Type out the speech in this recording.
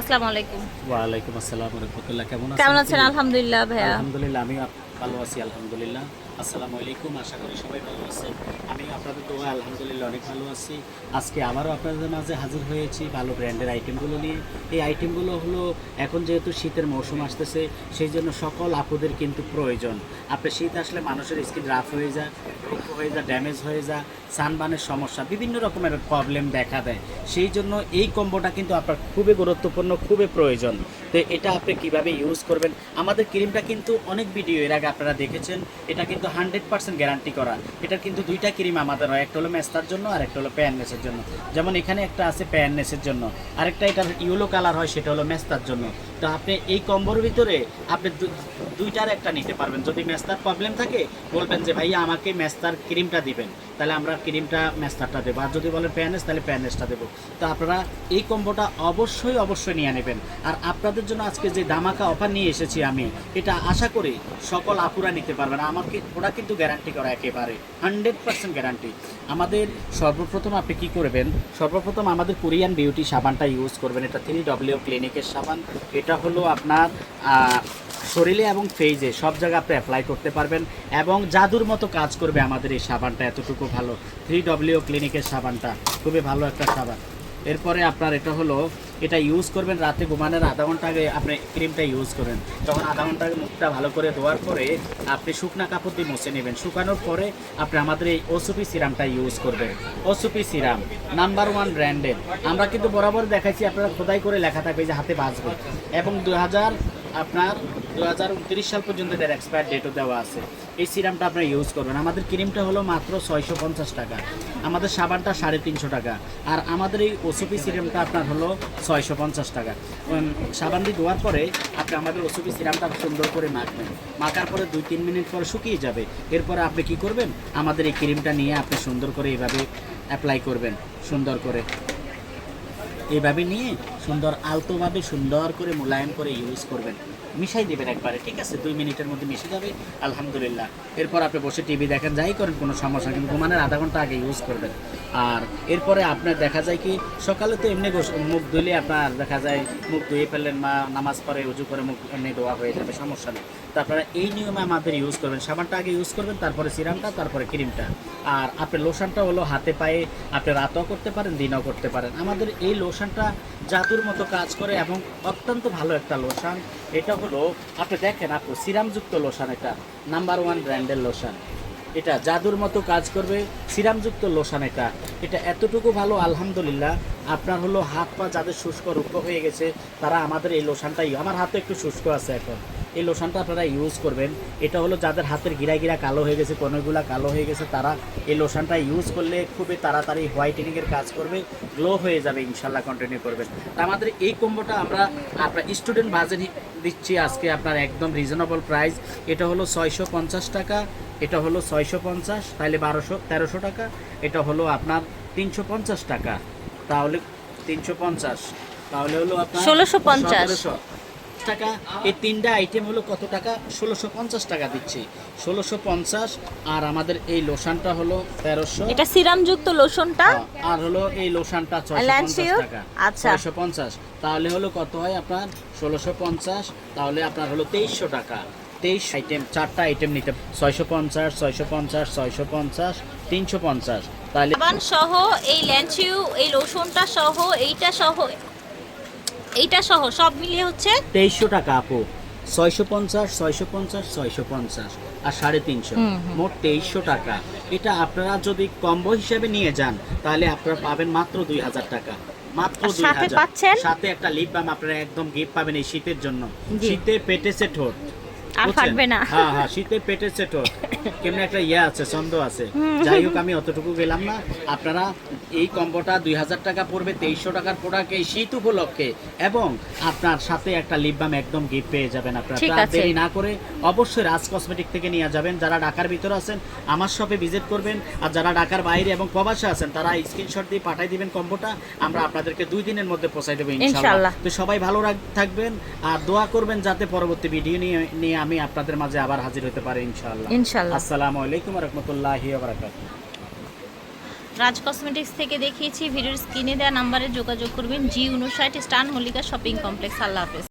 আসসালামু আলাইকুম। ওয়ালাইকুম আসসালাম রাহমাতুল্লাহ কেমন কেমন আছেন আছেন? আলহামদুলিল্লাহ ভাইয়া। আলহামদুলিল্লাহ আমি ভালো আছি আলহামদুলিল্লাহ। আসসালামু আলাইকুম আশা করি সবাই ভালো আছেন। আমি দোয়া আলহামদুলিল্লাহ, অনেক ভালো আছি। আজকে আবারও আপনাদের মাঝে হাজির হয়েছি ভালো ব্র্যান্ডের আইটেমগুলো নিয়ে। এই আইটেমগুলো হলো, এখন যেহেতু শীতের মৌসুম আসতেছে সেই জন্য সকল আপুদের কিন্তু প্রয়োজন। আপনার শীত আসলে মানুষের স্কিন রাফ হয়ে যায় রুক্ষ হয়ে যায় ড্যামেজ হয়ে যায় সানবানের সমস্যা, বিভিন্ন রকমের প্রবলেম দেখা দেয়। সেই জন্য এই কম্বোটা কিন্তু আপনার খুবই গুরুত্বপূর্ণ, খুবই প্রয়োজন। তো এটা আপনি কীভাবে ইউজ করবেন? আমাদের ক্রিমটা কিন্তু অনেক ভিডিও এর আগে আপনারা দেখেছেন, এটা কিন্তু হান্ড্রেড পার্সেন্ট গ্যারান্টি করা। এটা কিন্তু দুইটা ক্রিম আমাদের একটা হলো মেস্তার জন্য, আর একটা হলো প্যাননেসের জন্য। যেমন এখানে একটা আছে প্যাননেসের জন্য। আরেকটা এটার ইয়েলো কালার হয়, সেটা হলো মেস্তার জন্য। তো আপনি এই কম্বোর ভিতরে আপনি দুইটার একটা নিতে পারবেন। যদি মেস্তার প্রবলেম থাকে, বলবেন যে, ভাইয়া, আমাকে মেস্তার ক্রিমটা দিবেন। তাহলে আমরা ক্রিমটা মেস্তারটা দেবো। আর যদি বলেন প্যানেস তাহলে প্যানেসটা দেবো। তো আপনারা এই কম্বোটা অবশ্যই অবশ্যই নিয়ে নেবেন। আর আপনাদের জন্য আজকে যে দামাকা অফার নিয়ে এসেছি আমি, এটা আশা করি সকল আপুরা নিতে পারবেন। আমাকে, ওরা কিন্তু গ্যারান্টি করা একেবারে হান্ড্রেড পার্সেন্ট গ্যারান্টি আমাদের সর্বপ্রথম আপনি কি করবেন? সর্বপ্রথম আমাদের কোরিয়ান বিউটি সাবানটা ইউজ করবেন। এটা থ্রি ডব্লিউ ক্লিনিকের সাবান। এটা হলো আপনার শরীরে এবং ফেজে সব জায়গায় আপনি অ্যাপ্লাই করতে পারবেন এবং জাদুর মতো কাজ করবে আমাদের এই সাবানটা, এতটুকু ভালো। থ্রি ডব্লিউ ক্লিনিকের সাবানটা, খুবই ভালো একটা সাবান। এরপরে আপনার এটা হলো, এটা ইউজ করবেন রাতে, ঘুমানোর আধা ঘণ্টা আগে আপনি ক্রিমটা ইউজ করবেন তখন আধা ঘণ্টা আগে মুখটা ভালো করে ধোয়ার পরে আপনি শুকনা কাপড় দিয়ে মুছে নেবেন। শুকানোর পরে আপনি আমাদের এই ওসুপি সিরামটা ইউজ করবেন। ওসুপি সিরাম নাম্বার ওয়ান ব্র্যান্ডের আমরা কিন্তু বরাবর দেখাইছি, আপনারা খোদাই করে লেখা থাকবে যে হাতে বাঁচবে। এবং দু হাজার আপনার দু হাজার উনত্রিশ সাল পর্যন্ত এটার এক্সপায়ার ডেটও দেওয়া আছে। এই সিরামটা আপনারা ইউজ করবেন। আমাদের ক্রিমটা হলো মাত্র ছয়শো পঞ্চাশ টাকা। আমাদের সাবানটা সাড়ে তিনশো টাকা। আর আমাদের এই ওসুপি সিরামটা আপনার হলো ছয়শো পঞ্চাশ টাকা। সাবান দিয়ে ধোয়ার পরে আপনি আমাদের ওসুপি সিরামটা সুন্দর করে মাখবেন। মাখার পরে দুই তিন মিনিট পরে শুকিয়ে যাবে। এরপরে আপনি কি করবেন? আমাদের এই ক্রিমটা নিয়ে আপনি সুন্দর করে এভাবে অ্যাপ্লাই করবেন। সুন্দর করে। এইভাবে নিয়ে সুন্দর আলতোভাবে সুন্দর করে মোলায়েম করে ইউজ করবেন। মিশাই দেবেন একবারে, ঠিক আছে? দুই মিনিটের মধ্যে মিশে যাবে, আলহামদুলিল্লাহ। এরপর আপনি বসে টিভি দেখেন, যাই করেন, কোনো সমস্যা কিন্তু ঘুমানোর আধা ঘণ্টা আগে ইউজ করবেন। আর এরপরে আপনার দেখা যায় কি, সকালে তো এমনি মুখ ধুলে আপনার দেখা যায় মুখ ধুয়ে ফেললেন বা নামাজ পড়ে উজু করে মুখ এমনি ধোয়া হয়ে যাবে, সমস্যা নেই। তো আপনারা এই নিয়মে আমাদের ইউজ করবেন। সাবানটা আগে ইউজ করবেন, তারপরে সিরামটা, তারপরে ক্রিমটা আর আপনার লোশনটা হলো হাতে পায়ে আপনি রাতও করতে পারেন, দিনও করতে পারেন। আমাদের এই লোশনটা জাদুর মতো কাজ করে এবং অত্যন্ত ভালো একটা লোশন এটা হলো, আপনি দেখেন আপু, সিরামযুক্ত লোশন এটা নাম্বার ওয়ান ব্র্যান্ডের লোশন এটা জাদুর মতো কাজ করবে সিরামযুক্ত লোশন এটা। এটা এতটুকু ভালো, আলহামদুলিল্লাহ। আপনার হলো হাত পা যাদের শুষ্ক রুক্ষ হয়ে গেছে, তারা আমাদের এই লোশনটাই, আমার হাতে একটু শুষ্ক আছে এখন। এই লোশনটা আপনারা ইউজ করবেন। এটা হলো যাদের হাতের গিরা গিরা কালো হয়ে গেছে কোনোগুলা কালো হয়ে গেছে, তারা এই লোশনটা ইউজ করলে খুবই তাড়াতাড়ি হোয়াইটেনিংয়ের কাজ করবে গ্লো হয়ে যাবে, ইনশাল্লাহ কন্টিনিউ করবেন। তা আমাদের এই কম্বোটা আমরা আপনার স্টুডেন্ট বাজেট দিচ্ছি আজকে আপনার একদম রিজনেবল প্রাইস এটা হলো ছয়শো পঞ্চাশ টাকা, এটা হলো ছয়শো পঞ্চাশ তাহলে বারোশো, তেরোশো টাকা এটা হলো আপনার তিনশো পঞ্চাশ টাকা। তাহলে তিনশো পঞ্চাশ তাহলে হলো আপনার 1650 সতেরোশো টাকা। এই তিনটা আইটেম হলো কত টাকা? ষোলোশো পঞ্চাশ টাকা দিচ্ছি। ষোলোশো পঞ্চাশ আর আমাদের এই লোশনটা হলো তেরোশো। এটা সিরামযুক্ত লোশনটা? আর হলো এই লোশনটা ছয়শো পঞ্চাশ টাকা। আচ্ছা। ছয়শো পঞ্চাশ তাহলে হলো কত হয় আপনার? ষোলোশো পঞ্চাশ তাহলে আপনার হলো তেইশশো টাকা। তেইশ আইটেম চারটা আইটেম নিতে ছয়শো পঞ্চাশ ছয়শো পঞ্চাশ ছয়শো পঞ্চাশ তিনশো পঞ্চাশ। তাহলে সহ এই ল্যান্সিউ এই লোশনটা সহ এইটা সহ এইটা সহ সব মিলিয়ে হচ্ছে তেইশশো টাকা আপু। ছয়শো পঞ্চাশ ছয়শো পঞ্চাশ ছয়শো পঞ্চাশ আর সাড়ে তিনশো। মোট তেইশশো টাকা। এটা আপনারা যদি কম্বো হিসেবে নিয়ে যান তাহলে আপনারা পাবেন মাত্র দুই হাজার টাকা। মাত্র দুই সাথে হাজার। সাথে একটা লিপ বাম আপনারা একদম গিফট পাবেন এই শীতের জন্য। শীতে পেটেছে ঠোঁট। আর? ফাটবে না। হ্যাঁ হ্যাঁ শীতে পেটের ঠোঁট কেমন একটা ইয়ে আছে ছন্দ আছে যাই হোক আমি অতটুকু গেলাম না আপনারা এই কম্বোটা দুই হাজার টাকা পড়বে তেইশশো টাকার প্রোডাক্ট এই শীত উপলক্ষে এবং আপনার সাথে একটা লিপ বাম একদম গিফট পেয়ে যাবেন আপনারা। দেরি না করে অবশ্যই রাজ কসমেটিক থেকে নিয়ে যাবেন। যারা ঢাকার ভিতরে আছেন আমার শপে ভিজিট করবেন। আর যারা ঢাকার বাইরে এবং প্রবাসে আছেন তারা স্ক্রিনশট দিয়ে পাঠাই দিবেন কম্বোটা আমরা আপনাদেরকে দুই দিনের মধ্যে পৌঁছাই দেবো ইনশাআল্লাহ। ইনশাআল্লাহ। তো সবাই ভালো থাকবেন। আর দোয়া করবেন যাতে পরবর্তী ভিডিও নিয়ে নিয়ে আমি আপনাদের মাঝে আবার হাজির হতে পারি ইনশাআল্লাহ। ইনশাল্লাহ আসসালামু আলাইকুম রহমতুল্লাহি ওয়া বারাকাতুহু রাজ কসমেটিক্স থেকে দেখিয়েছি ভিডিওর স্ক্রিনে দেওয়া নাম্বারে যোগাযোগ করবেন। জি উনষাট স্টান মল্লিকা শপিং কমপ্লেক্স আল্লাহ হাফেজ।